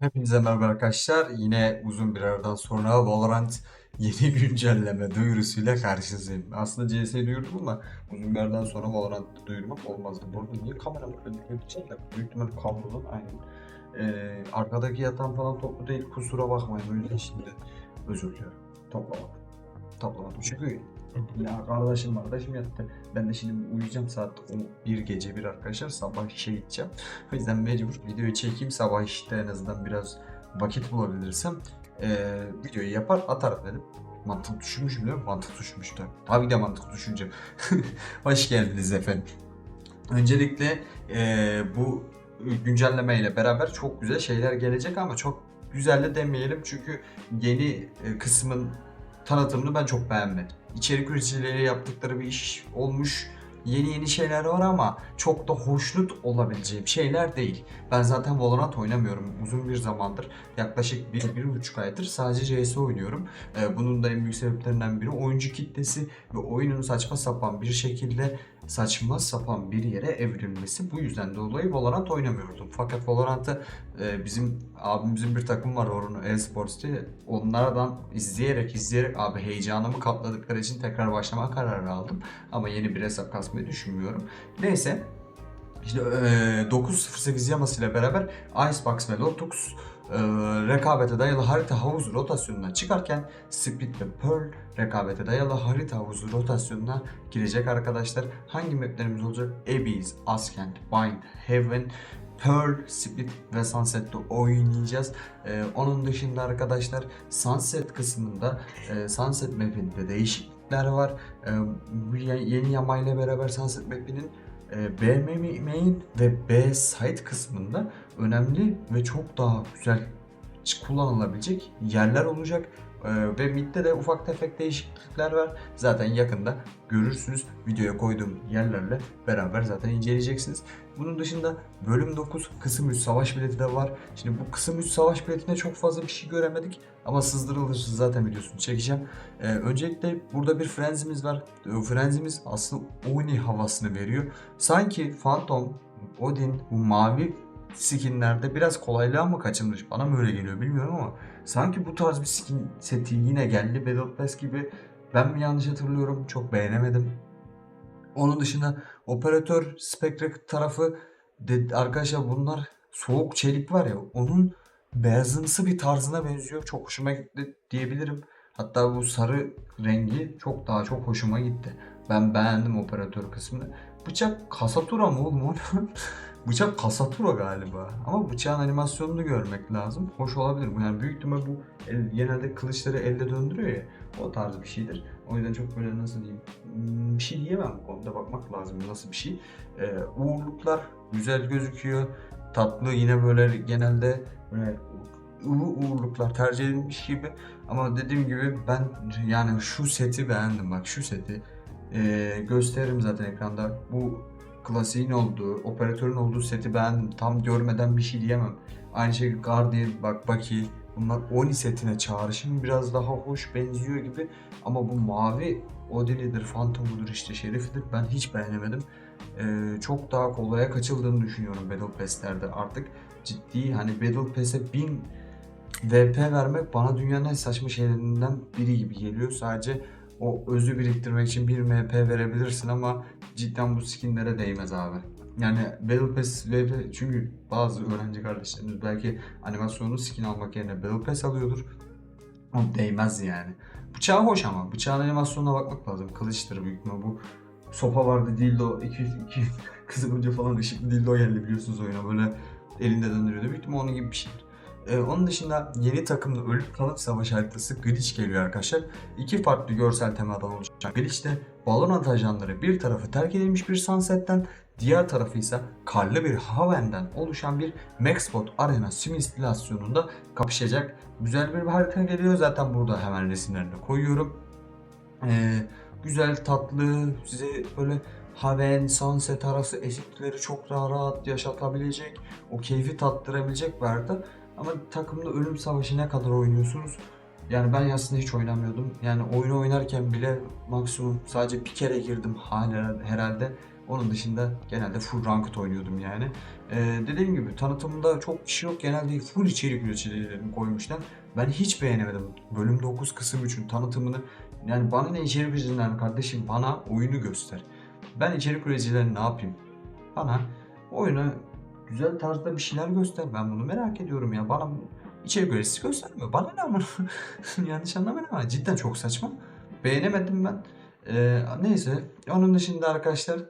Hepinize merhaba arkadaşlar. Yine uzun bir aradan sonra Valorant yeni güncelleme duyurusuyla karşınızdayım. Aslında CS'yi duyurdum ama uzun bir aradan sonra Valorant'ı duyurmak olmazdı. Burada niye kameram böyle dikkat de büyük ihtimal kablonun aynen. Ee, arkadaki yatan falan toplu değil kusura bakmayın o yüzden şimdi özür diliyorum. Toplamadım. Toplamadım çünkü ya kardeşim kardeşim yattı. Ben de şimdi uyuyacağım saat 11 gece bir arkadaşlar sabah işe gideceğim. O yüzden mecbur videoyu çekeyim sabah işte en azından biraz vakit bulabilirsem eee, videoyu yapar atarım dedim. Mantık düşünmüşüm değil mi? Mantık düşünmüş tabii. Tabii de mantık düşünce. Hoş geldiniz efendim. Öncelikle eee, bu güncelleme ile beraber çok güzel şeyler gelecek ama çok güzel de demeyelim çünkü yeni e, kısmın tanıtımını ben çok beğenmedim. İçerik üreticileri yaptıkları bir iş olmuş. Yeni yeni şeyler var ama çok da hoşnut olabileceğim şeyler değil. Ben zaten Valorant oynamıyorum uzun bir zamandır. Yaklaşık bir, bir buçuk aydır sadece CS oynuyorum. Ee, bunun da en büyük sebeplerinden biri oyuncu kitlesi ve oyunun saçma sapan bir şekilde saçma sapan bir yere evrilmesi. Bu yüzden dolayı Valorant oynamıyordum. Fakat Valorant'ı e, bizim abimizin bir takım var Orun e-sports diye. Onlardan izleyerek izleyerek abi heyecanımı katladıkları için tekrar başlama kararı aldım. Ama yeni bir hesap kasmayı düşünmüyorum. Neyse işte e, 908 yamasıyla beraber Icebox ve Lotus e, rekabete dayalı harita havuzu rotasyonuna çıkarken Split ve Pearl rekabete dayalı harita havuzu rotasyonuna girecek arkadaşlar. Hangi maplerimiz olacak? Abyss, Askent, Bind, Heaven, Pearl, Split ve Sunset'te oynayacağız. Ee, onun dışında arkadaşlar Sunset kısmında e, Sunset map'inde değişiklikler var. Ye- yeni yamayla beraber Sunset map'inin e, B main ve B site kısmında önemli ve çok daha güzel kullanılabilecek yerler olacak. Ee, ve midde de ufak tefek değişiklikler var. Zaten yakında görürsünüz. Videoya koyduğum yerlerle beraber zaten inceleyeceksiniz. Bunun dışında bölüm 9 kısım 3 savaş bileti de var. Şimdi bu kısım 3 savaş biletinde çok fazla bir şey göremedik. Ama sızdırılır zaten videosunu çekeceğim. Ee, öncelikle burada bir frenzimiz var. O frenzimiz aslında Oni havasını veriyor. Sanki Phantom, Odin, bu mavi skinlerde biraz kolaylığa mı kaçılmış bana mı öyle geliyor bilmiyorum ama sanki bu tarz bir skin seti yine geldi Battle Pass gibi ben mi yanlış hatırlıyorum çok beğenemedim. Onun dışında operatör Spectre tarafı de, arkadaşlar bunlar soğuk çelik var ya onun beyazımsı bir tarzına benziyor. Çok hoşuma gitti diyebilirim. Hatta bu sarı rengi çok daha çok hoşuma gitti. Ben beğendim operatör kısmını. Bıçak kasatura mı oğlum? Bıçak kasatura galiba. Ama bıçağın animasyonunu görmek lazım. Hoş olabilir. Yani büyük ihtimal bu el- genelde kılıçları elde döndürüyor ya. O tarz bir şeydir. O yüzden çok böyle nasıl diyeyim hmm, bir şey diyemem bu konuda bakmak lazım nasıl bir şey. Ee, uğurluklar güzel gözüküyor. Tatlı yine böyle genelde böyle ıvı uğurluklar tercih edilmiş gibi. Ama dediğim gibi ben yani şu seti beğendim bak şu seti. Ee, gösteririm zaten ekranda. Bu klasiğin olduğu, operatörün olduğu seti ben tam görmeden bir şey diyemem. Aynı şekilde Guardian, bak Baki bunlar Oni setine çağrışım biraz daha hoş benziyor gibi ama bu mavi Odin'idir, Phantom'udur işte Şerif'idir ben hiç beğenemedim. Ee, çok daha kolaya kaçıldığını düşünüyorum Battle Pass'lerde artık ciddi hani Battle Pass'e 1000 VP vermek bana dünyanın en saçma şeylerinden biri gibi geliyor. Sadece o özü biriktirmek için bir MP verebilirsin ama cidden bu skinlere değmez abi. Yani Battle Pass VP çünkü bazı öğrenci kardeşlerimiz belki animasyonlu skin almak yerine Battle Pass alıyordur. Ama değmez yani. Bıçağı hoş ama. Bıçağın animasyonuna bakmak lazım. Kılıçtır büyük ihtimal bu. Sopa vardı dildo 200 200 kızım önce falan ışıklı dildo geldi biliyorsunuz oyuna böyle elinde döndürüyordu. Büyük ihtimal onun gibi bir şeydir. Ee, onun dışında yeni takımlı ölüp kalıp savaş haritası Glitch geliyor arkadaşlar. İki farklı görsel temadan oluşan Glitch'te Valorant ajanları bir tarafı terk edilmiş bir Sunset'ten diğer tarafı ise karlı bir Haven'den oluşan bir Maxbot Arena simülasyonunda kapışacak. Güzel bir harita geliyor zaten burada hemen resimlerini koyuyorum. Ee, güzel tatlı size böyle Haven, Sunset arası esintileri çok daha rahat yaşatabilecek, o keyfi tattırabilecek bir harita. Ama takımda ölüm savaşı ne kadar oynuyorsunuz? Yani ben aslında hiç oynamıyordum. Yani oyunu oynarken bile maksimum sadece bir kere girdim hala herhalde. Onun dışında genelde full ranked oynuyordum yani. Ee, dediğim gibi tanıtımında çok kişi yok. Genelde full içerik üreticilerini koymuşlar. Ben hiç beğenemedim. Bölüm 9 kısım 3'ün tanıtımını. Yani bana ne içerik üreticilerinden kardeşim bana oyunu göster. Ben içerik üreticilerine ne yapayım? Bana oyunu güzel tarzda bir şeyler göster. Ben bunu merak ediyorum ya. Bana içerik üreticisi göstermiyor. Bana ne ama? Yanlış anlamayın ama cidden çok saçma. Beğenemedim ben. Ee, neyse. Onun dışında arkadaşlar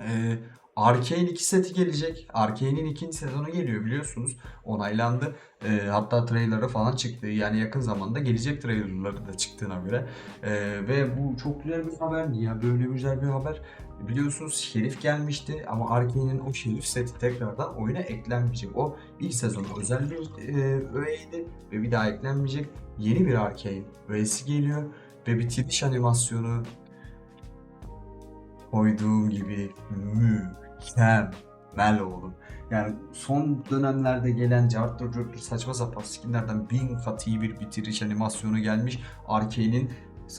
ee, Arcane 2 seti gelecek. Arcane'in ikinci sezonu geliyor biliyorsunuz. Onaylandı. Ee, hatta trailerı falan çıktı. Yani yakın zamanda gelecek trailerları da çıktığına göre. Ee, ve bu çok güzel bir haber. Ya böyle güzel bir haber. Biliyorsunuz Şerif gelmişti ama Arcane'in o Şerif seti tekrardan oyuna eklenmeyecek. O ilk sezon özel bir e, öğeydi ve bir daha eklenmeyecek. Yeni bir Arcane öğesi geliyor ve bitiriş animasyonu koyduğum gibi mükemmel oğlum. Yani son dönemlerde gelen carttır curttur saçma sapan skinlerden bin kat iyi bir bitiriş animasyonu gelmiş. Arkane'in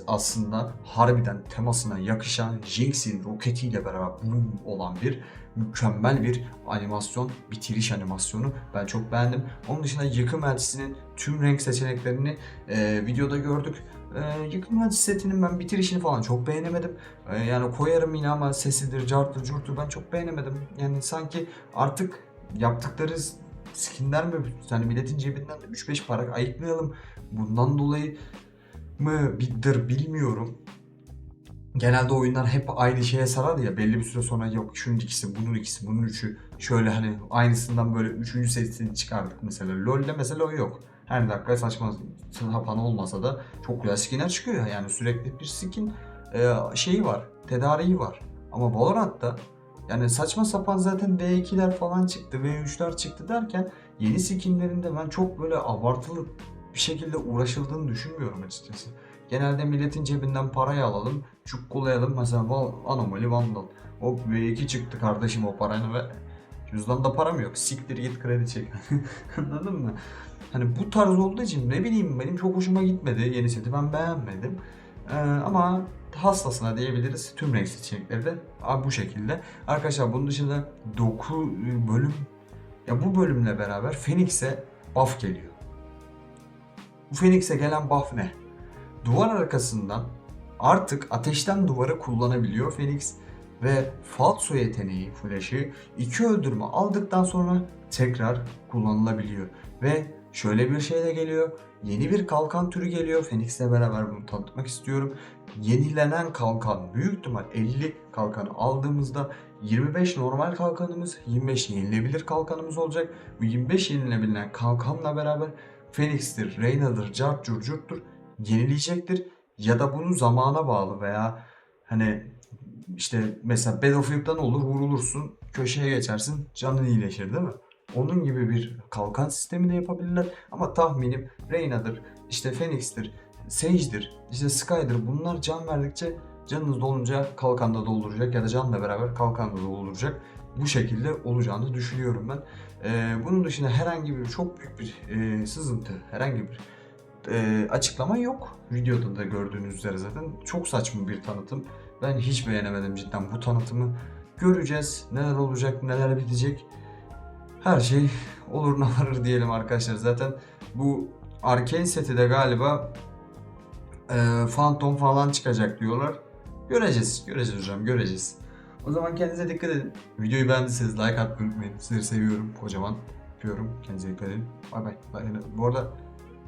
aslında harbiden temasına yakışan Jinx'in roketiyle beraber boom olan bir mükemmel bir animasyon, bitiriş animasyonu. Ben çok beğendim. Onun dışında Yıkım Elçisi'nin tüm renk seçeneklerini e, videoda gördük. E, Yıkım Elçisi setinin ben bitirişini falan çok beğenemedim. E, yani koyarım yine ama sesidir, cartır, curtur ben çok beğenemedim. Yani sanki artık yaptıkları skinler mi? Yani milletin cebinden de 3-5 para ayıklayalım. Bundan dolayı mı bidir bilmiyorum. Genelde oyunlar hep aynı şeye sarar ya belli bir süre sonra yok şunun ikisi, bunun ikisi, bunun üçü şöyle hani aynısından böyle üçüncü setini çıkardık mesela. LoL'de mesela o yok. Her dakika saçma sapan olmasa da çok güzel skinler çıkıyor. Yani sürekli bir skin e, şeyi var, tedariği var. Ama Valorant'ta yani saçma sapan zaten V2'ler falan çıktı, V3'ler çıktı derken yeni skinlerinde ben çok böyle abartılı bir şekilde uğraşıldığını düşünmüyorum açıkçası. Genelde milletin cebinden parayı alalım, çukkulayalım. Mesela Val Anomaly Vandal. O V2 çıktı kardeşim o parayla ve cüzdanda param yok. Siktir git kredi çek. Anladın mı? Hani bu tarz olduğu için ne bileyim benim çok hoşuma gitmedi. Yeni seti ben beğenmedim. Ee, ama hastasına diyebiliriz. Tüm renk seçenekleri de bu şekilde. Arkadaşlar bunun dışında 9 bölüm ya bu bölümle beraber Phoenix'e buff geliyor. Bu Phoenix'e gelen buff ne? Duvar arkasından artık ateşten duvarı kullanabiliyor Phoenix ve falso yeteneği flash'ı iki öldürme aldıktan sonra tekrar kullanılabiliyor. Ve şöyle bir şey de geliyor. Yeni bir kalkan türü geliyor. Phoenix'le beraber bunu tanıtmak istiyorum. Yenilenen kalkan büyük ihtimal 50 kalkanı aldığımızda 25 normal kalkanımız, 25 yenilebilir kalkanımız olacak. Bu 25 yenilebilen kalkanla beraber Phoenix'tir, Reyna'dır, Cart, Curcurt'tur yenileyecektir. Ya da bunu zamana bağlı veya hani işte mesela Battlefield'dan olur vurulursun, köşeye geçersin, canın iyileşir değil mi? Onun gibi bir kalkan sistemi de yapabilirler. Ama tahminim Reyna'dır, işte Phoenix'tir, Sage'dir, işte Sky'dır. Bunlar can verdikçe canınız dolunca kalkanda dolduracak ya da canla beraber kalkanda dolduracak. Bu şekilde olacağını düşünüyorum ben. Ee, bunun dışında herhangi bir çok büyük bir e, sızıntı, herhangi bir e, açıklama yok. Videoda da gördüğünüz üzere zaten çok saçma bir tanıtım. Ben hiç beğenemedim cidden bu tanıtımı. Göreceğiz neler olacak, neler bitecek. Her şey olur varır diyelim arkadaşlar. Zaten bu Arcane seti de galiba e, Phantom falan çıkacak diyorlar. Göreceğiz, göreceğiz hocam, göreceğiz. O zaman kendinize dikkat edin. Videoyu beğendiyseniz like atmayı unutmayın. Sizleri seviyorum, kocaman öpüyorum. Kendinize dikkat edin. Bay bay. Bu arada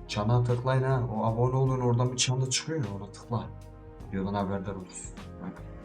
çana tıklayın ha. O abone olun oradan bir çan da çıkıyor ya tıkla. Videodan haberdar olursun. Bay bay.